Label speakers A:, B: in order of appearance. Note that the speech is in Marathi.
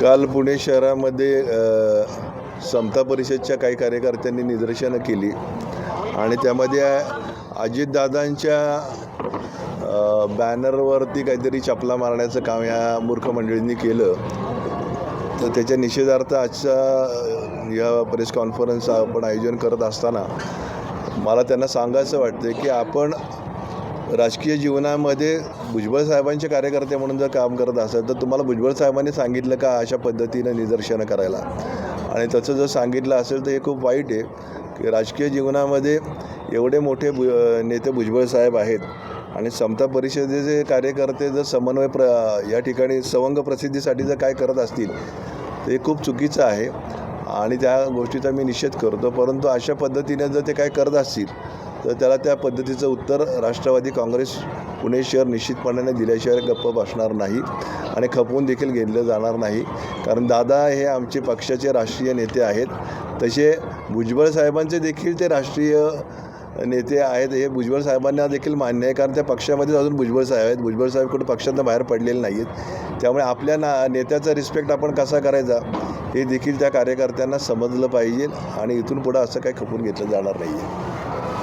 A: काल पुणे शहरामध्ये समता परिषदच्या काही कार्यकर्त्यांनी निदर्शनं केली. आणि त्यामध्ये अजितदादांच्या बॅनरवरती काहीतरी चपला मारण्याचं काम या मूर्ख मंडळींनी केलं. तर त्याच्या निषेधार्थ आजच्या या प्रेस कॉन्फरन्स आपण आयोजन करत असताना मला त्यांना सांगायचं वाटतं की आपण राजकीय जीवनामध्ये भुजबळ साहेबांचे कार्यकर्ते म्हणून जर काम करत असाल तर तुम्हाला भुजबळ साहेबांनी सांगितलं का अशा पद्धतीनं निदर्शनं करायला? आणि तसं जर सांगितलं असेल तर हे खूप वाईट आहे की राजकीय जीवनामध्ये एवढे मोठे भु नेते भुजबळ साहेब आहेत. आणि समता परिषदेचे कार्यकर्ते जर समन्वय प्र या ठिकाणी सवंग प्रसिद्धीसाठी जर काय करत असतील तर हे खूप चुकीचं आहे. आणि त्या गोष्टीचा मी निषेध करतो. परंतु अशा पद्धतीने जर ते काय करत असतील तर त्याला त्या पद्धतीचं उत्तर राष्ट्रवादी काँग्रेस पुणे शहर निश्चितपणाने दिल्याशिवाय गप्प बसणार नाही आणि खपवून देखील घेतलं जाणार नाही. कारण दादा हे आमचे पक्षाचे राष्ट्रीय नेते आहेत. तसे भुजबळ साहेबांचे देखील ते राष्ट्रीय नेते आहेत. हे भुजबळ साहेबांना देखील मान्य आहे. कारण त्या पक्षामध्येच अजून भुजबळ साहेब आहेत. भुजबळ साहेब कुठं पक्षातनं बाहेर पडलेले नाही आहेत त्यामुळे आपल्या ना नेत्याचा रिस्पेक्ट आपण कसा करायचा? हे देखील त्या कार्यकर्त्यांना समजलं पाहिजे आणि इथून पुढं असं काही खपून घेतलं जाणार नाही आहे